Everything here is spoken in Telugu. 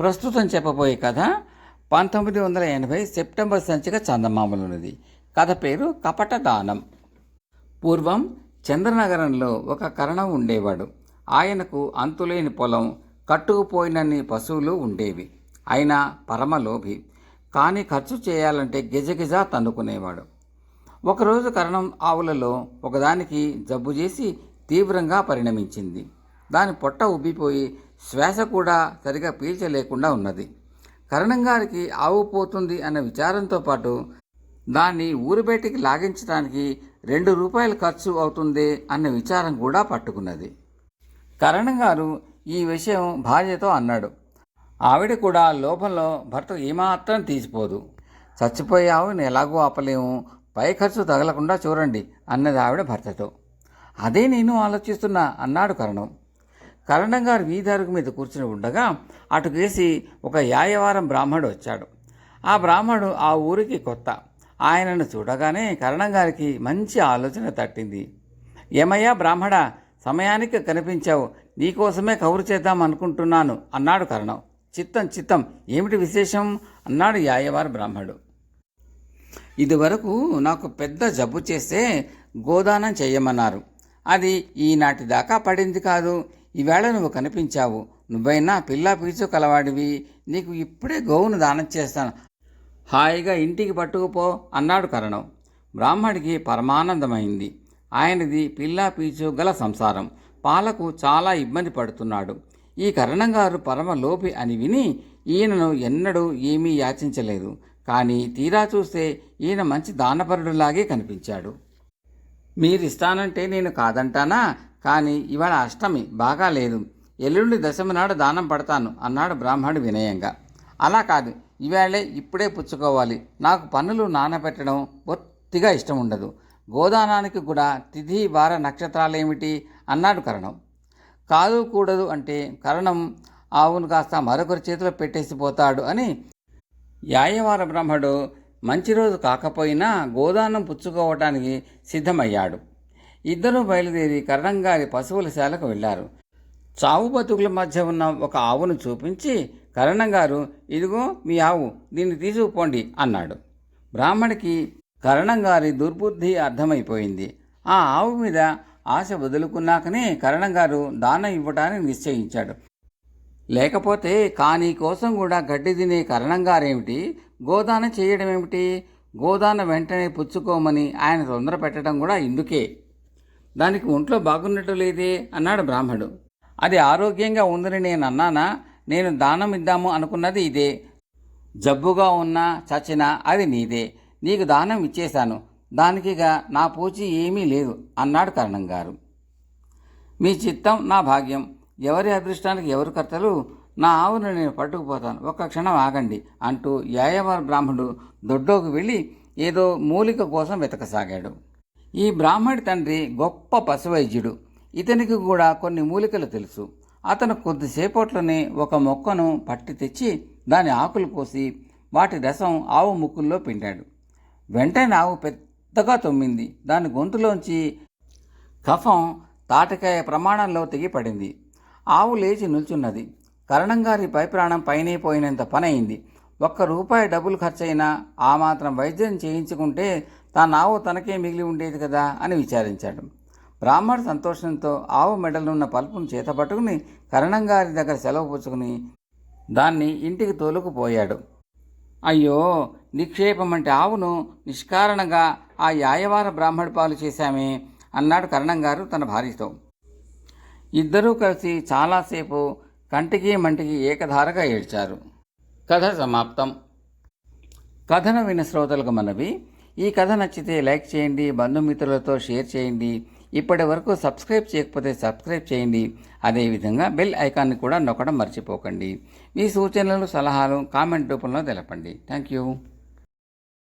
ప్రస్తుతం చెప్పబోయే కథ పంతొమ్మిది వందల ఎనభై సెప్టెంబర్ సంచిక చందమామలున్నది కథ పేరు కపట దానం పూర్వం చంద్రనగరంలో ఒక కరణం ఉండేవాడు. ఆయనకు అంతులేని పొలం కట్టుకుపోయినన్ని పశువులు ఉండేవి. అయినా పరమలోభి కానీ ఖర్చు చేయాలంటే గిజగిజ తన్నుకునేవాడు. ఒకరోజు కరణం ఆవులలో ఒకదానికి జబ్బు చేసి తీవ్రంగా పరిణమించింది. దాని పొట్ట ఉబ్బిపోయి శ్వాస కూడా సరిగా పీల్చలేకుండా ఉన్నది. కరణం గారికి ఆవు పోతుంది అన్న విచారంతో పాటు దాన్ని ఊరు బయటికి లాగించడానికి రెండు రూపాయలు ఖర్చు అవుతుంది అన్న విచారం కూడా పట్టుకున్నది. కరణం గారు ఈ విషయం భార్యతో అన్నాడు. ఆవిడ కూడా లోపంలో భర్త ఏమాత్రం తీసిపోదు. చచ్చిపోయే ఆవుని ఎలాగో ఆపలేము. పై ఖర్చు తగలకుండా చూడండి అన్నది ఆవిడ భర్తతో. అదే నేను ఆలోచిస్తున్నా అన్నాడు కరణం. కరణం గారు వీధరుగు మీద కూర్చుని ఉండగా అటుకేసి ఒక యాయవారం బ్రాహ్మడు వచ్చాడు. ఆ బ్రాహ్మడు ఆ ఊరికి కొత్త. ఆయనను చూడగానే కరణం గారికి మంచి ఆలోచన తట్టింది. ఏమయ్యా బ్రాహ్మడ సమయానికి కనిపించావు. నీకోసమే కబురు చేద్దాం అనుకుంటున్నాను అన్నాడు కరణం. చిత్తం చిత్తం. ఏమిటి విశేషం? అన్నాడు యాయవారి బ్రాహ్మడు. ఇదివరకు నాకు పెద్ద జబ్బు చేస్తే గోదానం చేయమన్నారు. అది ఈనాటి దాకా పడింది కాదు. ఈవేళ నువ్వు కనిపించావు. నువ్వైనా పిల్ల పీచు కలవాడివి. నీకు ఇప్పుడే గోవును దానం చేస్తాను. హాయిగా ఇంటికి పట్టుకుపో అన్నాడు కరణం. బ్రాహ్మడికి పరమానందమైంది. ఆయనది పిల్ల పీచు గల సంసారం. పాలకు చాలా ఇబ్బంది పడుతున్నాడు. ఈ కరణం గారు పరమ లోపి అని విని ఈయనను ఎన్నడూ ఏమీ యాచించలేదు. కానీ తీరా చూస్తే ఈయన మంచి దానపరుడులాగే కనిపించాడు. మీరిస్తానంటే నేను కాదంటానా? కానీ ఇవాళ అష్టమి బాగా లేదు. ఎల్లుండి దశమి నాడు దానం పడతాను అన్నాడు బ్రాహ్మణుడు వినయంగా. అలా కాదు ఈవేళే ఇప్పుడే పుచ్చుకోవాలి. నాకు పన్నులు నానబెట్టడం బొత్తిగా ఇష్టం ఉండదు గోదానానికి కూడా తిథి వార నక్షత్రాలేమిటి? అన్నాడు కరణం. కాదు కూడదు అంటే కరణం ఆవును కాస్త మరొకరి చేతిలో పెట్టేసి పోతాడు అని యాయవార బ్రహ్మడు మంచి రోజు కాకపోయినా గోదానం పుచ్చుకోవటానికి సిద్ధమయ్యాడు. ఇద్దరూ బయలుదేరి కరణంగారి పశువుల శాలకు వెళ్ళారు చావు బతుకుల మధ్య ఉన్న ఒక ఆవును చూపించి కరణంగారు ఇదిగో మీ ఆవు దీన్ని తీసుకుపోండి అన్నాడు. బ్రాహ్మడికి కరణంగారి దుర్బుద్ధి అర్థమైపోయింది. ఆ ఆవు మీద ఆశ వదులుకున్నాకనే కరణంగారు దానం ఇవ్వటానికి నిశ్చయించాడు. లేకపోతే కానీ కోసం కూడా గడ్డి తినే కరణంగారేమిటి? గోదానం చేయడం ఏమిటి? గోదాన వెంటనే పుచ్చుకోమని ఆయన తొందర పెట్టడం కూడా ఇందుకే. దానికి ఒంట్లో బాగున్నట్టు లేదే అన్నాడు బ్రాహ్మడు. అది ఆరోగ్యంగా ఉందని నేను అన్నానా? నేను దానం ఇద్దాము అనుకున్నది ఇదే. జబ్బుగా ఉన్నా చచ్చినా అది నీదే. నీకు దానం ఇచ్చేశాను. దానికిగా నా పూచి ఏమీ లేదు అన్నాడు కరణం గారు మీ చిత్తం నా భాగ్యం. ఎవరి అదృష్టానికి ఎవరు కర్తలు? నా ఆవును నేను పట్టుకుపోతాను. ఒక్క క్షణం ఆగండి అంటూ యాయవార బ్రాహ్మడు దొడ్డోకి వెళ్ళి ఏదో మూలిక కోసం వెతకసాగాడు. ఈ బ్రాహ్మడి తండ్రి గొప్ప పశువైద్యుడు. ఇతనికి కూడా కొన్ని మూలికలు తెలుసు. అతను కొద్దిసేపట్లోనే ఒక మొక్కను పట్టి తెచ్చి దాని ఆకులు కోసి వాటి రసం ఆవు ముక్కుల్లో పిండాడు. వెంటనే ఆవు పెద్దగా తొమ్మింది. దాని గొంతులోంచి కఫం తాటికాయ ప్రమాణంలో తెగిపడింది. ఆవు లేచి నిల్చున్నది. కరణంగారి పై ప్రాణం పైనే పోయినంత పనైంది ఒక్క రూపాయి డబ్బులు ఖర్చయినా ఆ మాత్రం వైద్యం చేయించుకుంటే తన తనకే మిగిలి ఉండేది కదా అని విచారించాడు. బ్రాహ్మడు సంతోషంతో ఆవు మెడలున్న పలుపును చేతపట్టుకుని కరణంగారి దగ్గర సెలవు పుచ్చుకుని దాన్ని ఇంటికి తోలుకుపోయాడు. అయ్యో నిక్షేపం అంటే ఆవును నిష్కారణంగా ఆ యాయవార బ్రాహ్మడి పాలు చేశామే అన్నాడు కరణంగారు తన భార్యతో. ఇద్దరూ కలిసి చాలాసేపు కంటికి మంటికి ఏకధారగా ఏడ్చారు. కథ సమాప్తం. కథను విన్న శ్రోతలకు మనవి ఈ కథ నచ్చితే లైక్ చేయండి బంధుమిత్రులతో షేర్ చేయండి ఇప్పటి వరకు సబ్స్క్రైబ్ చేయకపోతే సబ్స్క్రైబ్ చేయండి అదేవిధంగా బెల్ ఐకాన్ని కూడా నొక్కడం మర్చిపోకండి. మీ సూచనలు సలహాలు కామెంట్ రూపంలో తెలపండి. Thank you.